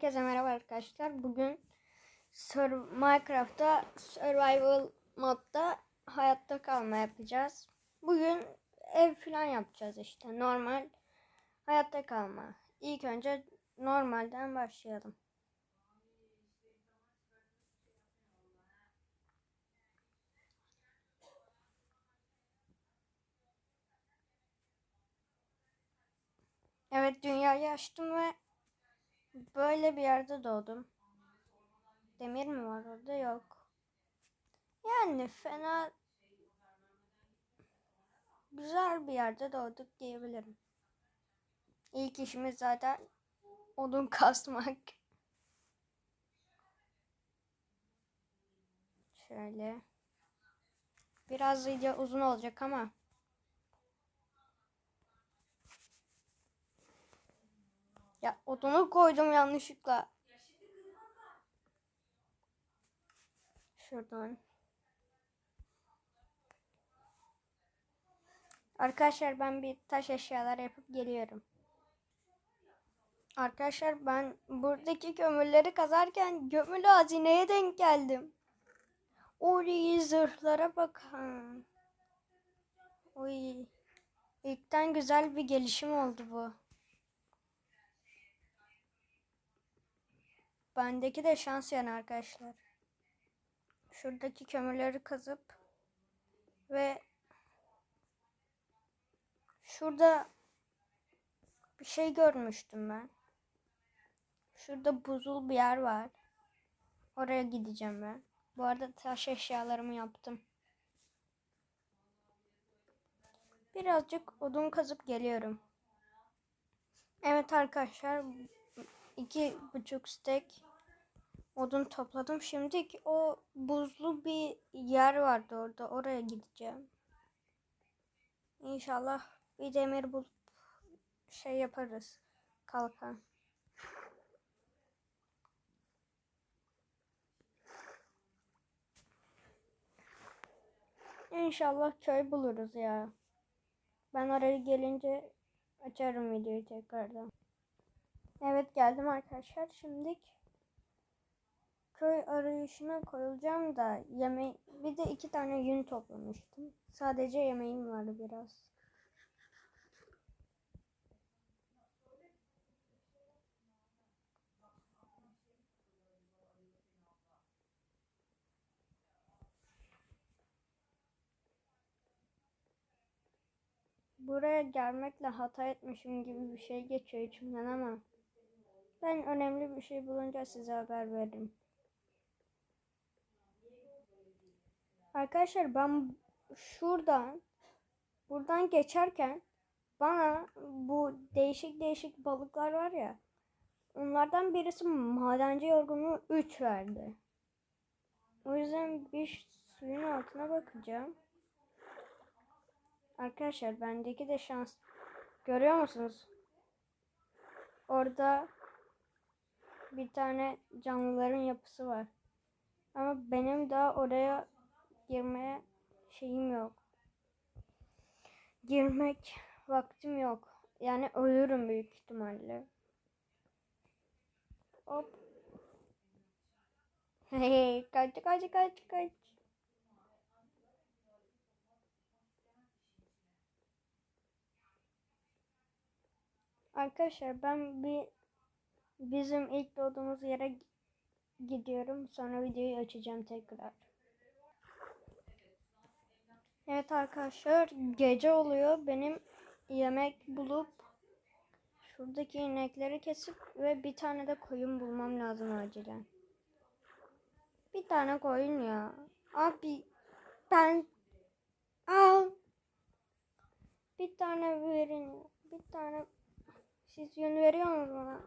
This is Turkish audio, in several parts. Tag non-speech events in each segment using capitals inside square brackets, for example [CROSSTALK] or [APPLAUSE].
Herkese merhaba arkadaşlar. Bugün Minecraft'ta Survival modda hayatta kalma yapacağız. Bugün ev falan yapacağız işte. Normal hayatta kalma. İlk önce normalden başlayalım. Evet dünyayı açtım ve böyle bir yerde doğdum. Demir mi var orada? Yok. Yani fena güzel bir yerde doğduk diyebilirim. İlk işimiz zaten odun [LAUGHS] kasmak. Şöyle. Biraz video uzun olacak ama Ya odunu koydum yanlışlıkla. Şuradan. Arkadaşlar ben bir taş eşyalar yapıp geliyorum. Arkadaşlar ben buradaki kömürleri kazarken gömülü hazineye denk geldim. Oy zırhlara bakın. Oy. İlkten güzel bir gelişim oldu bu. Bendeki de şans yani arkadaşlar. Şuradaki kömürleri kazıp ve şurada bir şey görmüştüm ben. Şurada buzul bir yer var. Oraya gideceğim ben. Bu arada taş eşyalarımı yaptım. Birazcık odun kazıp geliyorum. Evet arkadaşlar iki buçuk stek odun topladım. Şimdi o buzlu bir yer vardı orada. Oraya gideceğim. İnşallah bir demir bulup şey yaparız. Kalkan. İnşallah köy buluruz ya. Ben oraya gelince açarım videoyu tekrardan. Evet geldim arkadaşlar. Şimdi köy arayışına koyulacağım da yeme bir de iki tane yün toplamıştım. Sadece yemeğim vardı biraz. Buraya gelmekle hata etmişim gibi bir şey geçiyor içimden ama ben önemli bir şey bulunca size haber veririm. Arkadaşlar ben şuradan buradan geçerken bana bu değişik değişik balıklar var ya onlardan birisi madenci yorgunluğu 3 verdi. O yüzden bir suyun altına bakacağım. Arkadaşlar bendeki de şans. Görüyor musunuz? Orada bir tane canlıların yapısı var. Ama benim daha oraya girmeye şeyim yok. Girmek vaktim yok. Yani ölürüm büyük ihtimalle. Hop. Hey, kaç kaç kaç kaç. Arkadaşlar ben bir bizim ilk doğduğumuz yere gidiyorum. Sonra videoyu açacağım tekrar. Evet arkadaşlar gece oluyor. Benim yemek bulup şuradaki inekleri kesip ve bir tane de koyun bulmam lazım acilen. Bir tane koyun ya. Abi ben al. Bir tane verin. Bir tane siz yün veriyor musunuz bana?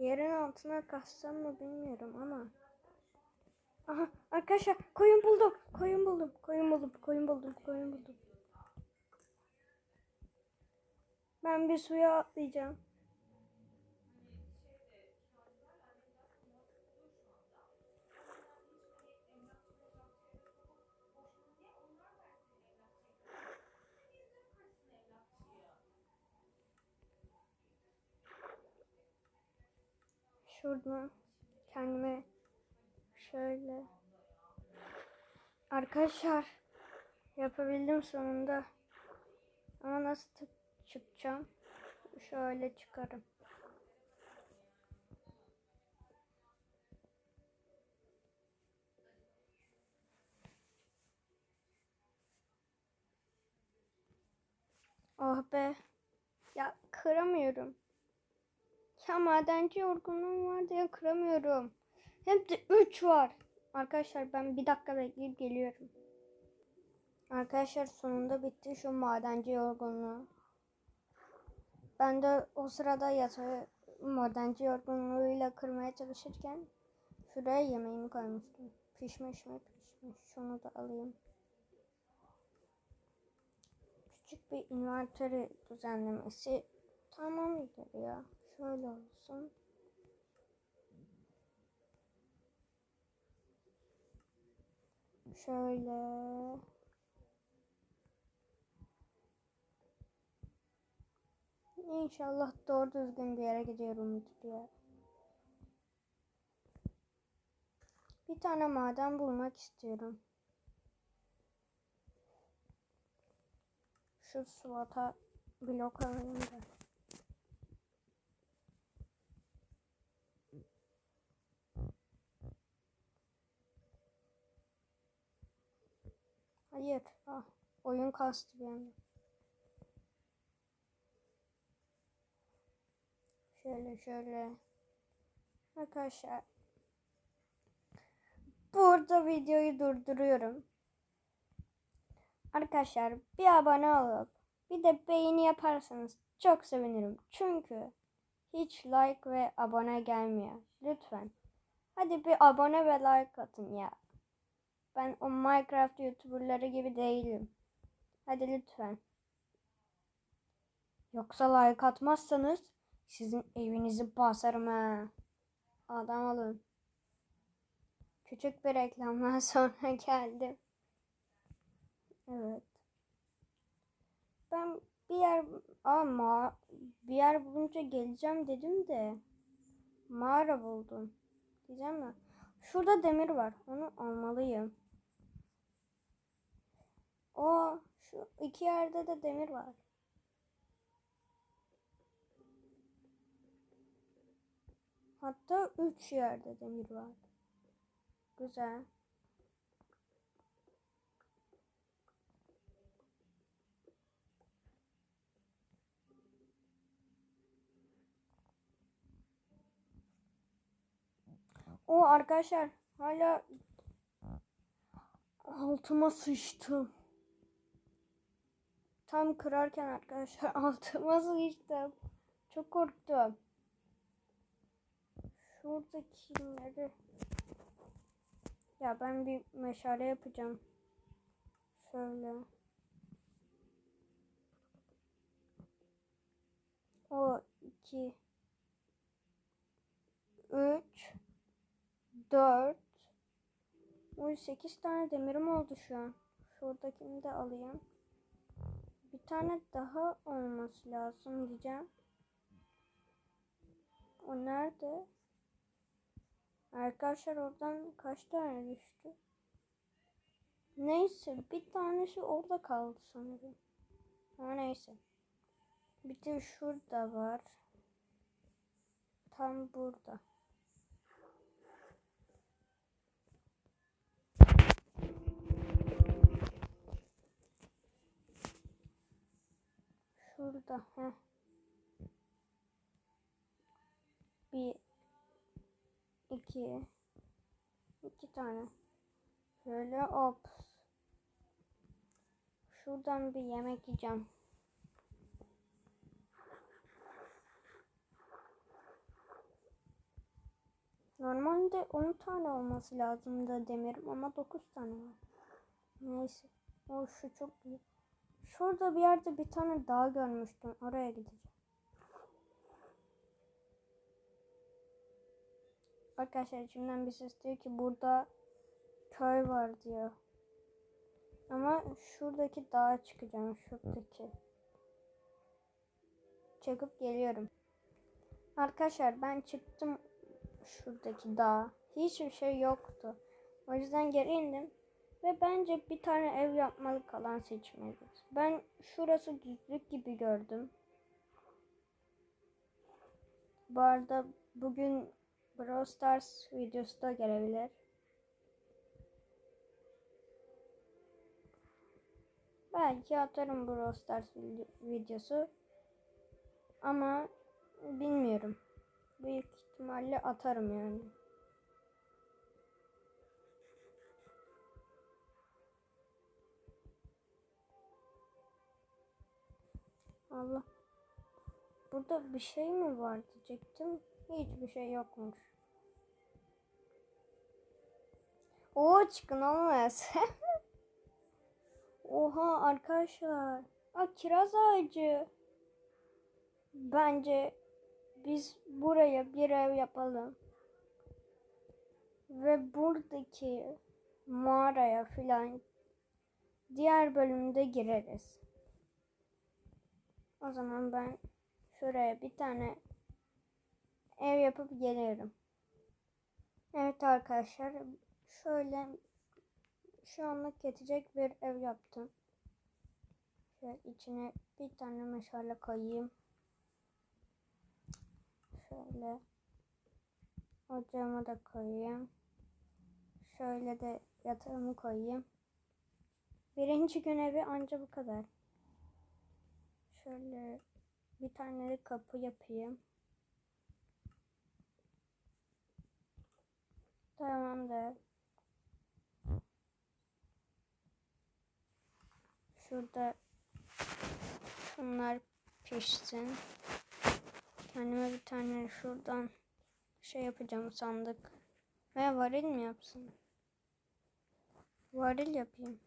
Yerin altına kassam mı bilmiyorum ama. Aha arkadaşlar koyun buldum. Koyun buldum. Koyun buldum. Koyun buldum. Koyun buldum. Ben bir suya atlayacağım. Şuradan kendime şöyle Arkadaşlar yapabildim sonunda. Ama nasıl çıkacağım? Şöyle çıkarım. Oh be. Ya kıramıyorum. Ya madenci yorgunluğum var diye kıramıyorum. Hem de 3 var. Arkadaşlar ben bir dakika bekleyip geliyorum. Arkadaşlar sonunda bitti şu madenci yorgunluğu. Ben de o sırada yatağı madenci yorgunluğuyla kırmaya çalışırken şuraya yemeğimi koymuştum. Pişmiş mi pişmiş. Şunu da alayım. Küçük bir inventörü düzenlemesi tamamdır ya. Şöyle olsun. Şöyle. İnşallah doğru düzgün bir yere gidiyorumdur ya. Bir tane maden bulmak istiyorum. Şu slota blok alayım da. Hayır. Ah, oyun kastı bir anda. Şöyle şöyle. Arkadaşlar. Burada videoyu durduruyorum. Arkadaşlar bir abone olup bir de beğeni yaparsanız çok sevinirim. Çünkü hiç like ve abone gelmiyor. Lütfen. Hadi bir abone ve like atın ya. Ben o Minecraft YouTuberları gibi değilim. Hadi lütfen. Yoksa like atmazsanız sizin evinizi basarım ha. Adam olun. Küçük bir reklamdan [LAUGHS] sonra geldim. Evet. Ben bir yer ama bir yer bulunca geleceğim dedim de mağara buldum. Diyeceğim mi? Şurada demir var. Onu almalıyım. O şu iki yerde de demir var. Hatta üç yerde demir var. Güzel. O arkadaşlar hala altıma sıçtım. Tam kırarken arkadaşlar [LAUGHS] altıma sıçtım. Çok korktum. Şuradakileri ya ben bir meşale yapacağım. Şöyle. O iki üç dört on sekiz tane demirim oldu şu an. Şuradakini de alayım. Tane daha olması lazım diyeceğim. O nerede? Arkadaşlar oradan kaç tane düştü? Neyse bir tanesi orada kaldı sanırım. Ama neyse. Bir de şurada var. Tam burada. Şurada. Heh. Bir iki iki tane şöyle hop şuradan bir yemek yiyeceğim normalde 10 tane olması lazımdı demirim ama 9 tane var neyse o şu çok iyi şurada bir yerde bir tane dağ görmüştüm oraya gideceğim Arkadaşlar içimden bir ses diyor ki burada köy var diyor. Ama şuradaki dağa çıkacağım. Şuradaki. Çıkıp geliyorum. Arkadaşlar ben çıktım şuradaki dağ. Hiçbir şey yoktu. O yüzden geri indim. Ve bence bir tane ev yapmalık alan seçmeliyiz. Ben şurası düzlük gibi gördüm. Bu arada bugün Brawl Stars videosu da gelebilir. Belki atarım Brawl Stars videosu. Ama bilmiyorum. Büyük ihtimalle atarım yani. Allah. Burada bir şey mi var diyecektim. Hiçbir şey yokmuş. O çıkın olmaz. [LAUGHS] Oha arkadaşlar. Aa, kiraz ağacı. Bence biz buraya bir ev yapalım. Ve buradaki mağaraya filan diğer bölümde gireriz. O zaman ben şuraya bir tane ev yapıp geliyorum. Evet arkadaşlar şöyle şu anlık yetecek bir ev yaptım. Şöyle içine bir tane meşale koyayım. Şöyle ocağımı da koyayım. Şöyle de yatağımı koyayım. Birinci gün evi anca bu kadar. Şöyle bir tane de kapı yapayım. Tamamdır. Şurada şunlar pişsin. Kendime bir tane şuradan şey yapacağım sandık. Veya varil mi yapsın? Varil yapayım.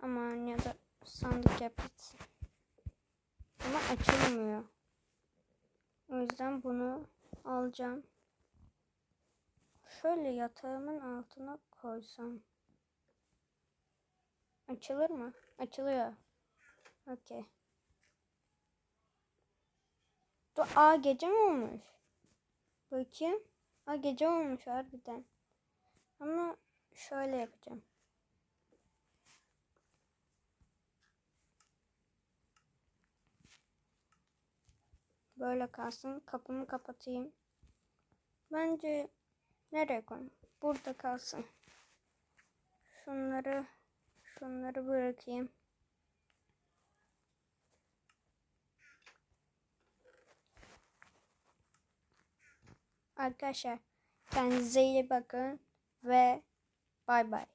Aman ya da sandık yapsın. Ama açılmıyor. O yüzden bunu alacağım. Şöyle yatağımın altına koysam. Açılır mı? Açılıyor. Okey. Aa gece mi olmuş? Bakayım. Aa gece olmuş harbiden. Ama şöyle yapacağım. Böyle kalsın. Kapımı kapatayım. Bence nereye koyayım? Burada kalsın. Şunları şunları bırakayım. Arkadaşlar kendinize iyi bakın ve bay bay.